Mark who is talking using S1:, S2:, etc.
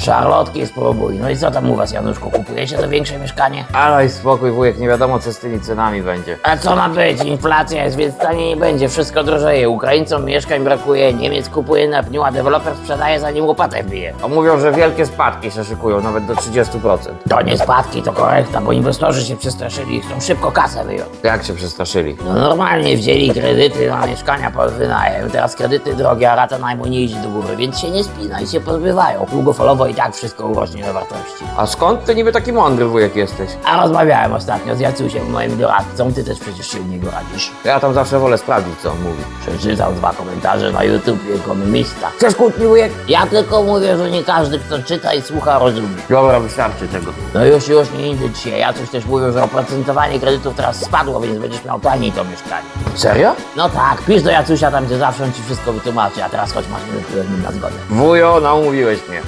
S1: Szarlotki spróbuj. No i co tam u was, Januszku? Kupujecie to większe mieszkanie?
S2: Ale spokój wujek, nie wiadomo co z tymi cenami będzie.
S1: A co ma być? Inflacja jest, więc taniej nie będzie. Wszystko drożeje. Ukraińcom mieszkań brakuje, Niemiec kupuje na pniu, a deweloper sprzedaje zanim łopatę wbije.
S2: A mówią, że wielkie spadki się szykują, nawet do 30%.
S1: To nie spadki, to korekta, bo inwestorzy się przestraszyli i chcą szybko kasę wyjąć.
S2: Jak się przestraszyli?
S1: No normalnie wzięli kredyty na mieszkania pod wynajem, teraz kredyty drogie, a rata najmu nie idzie do góry, więc się nie spina i się pozbywają. Długofalowo i tak wszystko urośnie na wartości.
S2: A skąd ty niby taki mądry wujek jesteś?
S1: A rozmawiałem ostatnio z Jacusiem, moim doradcą, ty też przecież się u niego radzisz.
S2: Ja tam zawsze wolę sprawdzić co on mówi.
S1: Przeczytał dwa komentarze na YouTube ekonomista. Chcesz kłótni wujek? Ja tylko mówię, że nie każdy, kto czyta i słucha, rozumie.
S2: Dobra, wystarczy tego.
S1: No już, już, nie idę dzisiaj. Jacuś też mówił, że oprocentowanie kredytów teraz spadło, więc będziesz miał taniej to mieszkanie.
S2: Serio?
S1: No tak, pisz do Jacusia tam, gdzie zawsze on ci wszystko wytłumaczy, a teraz chodź masz minutę na zgodę.
S2: Wujo, namówiłeś mnie.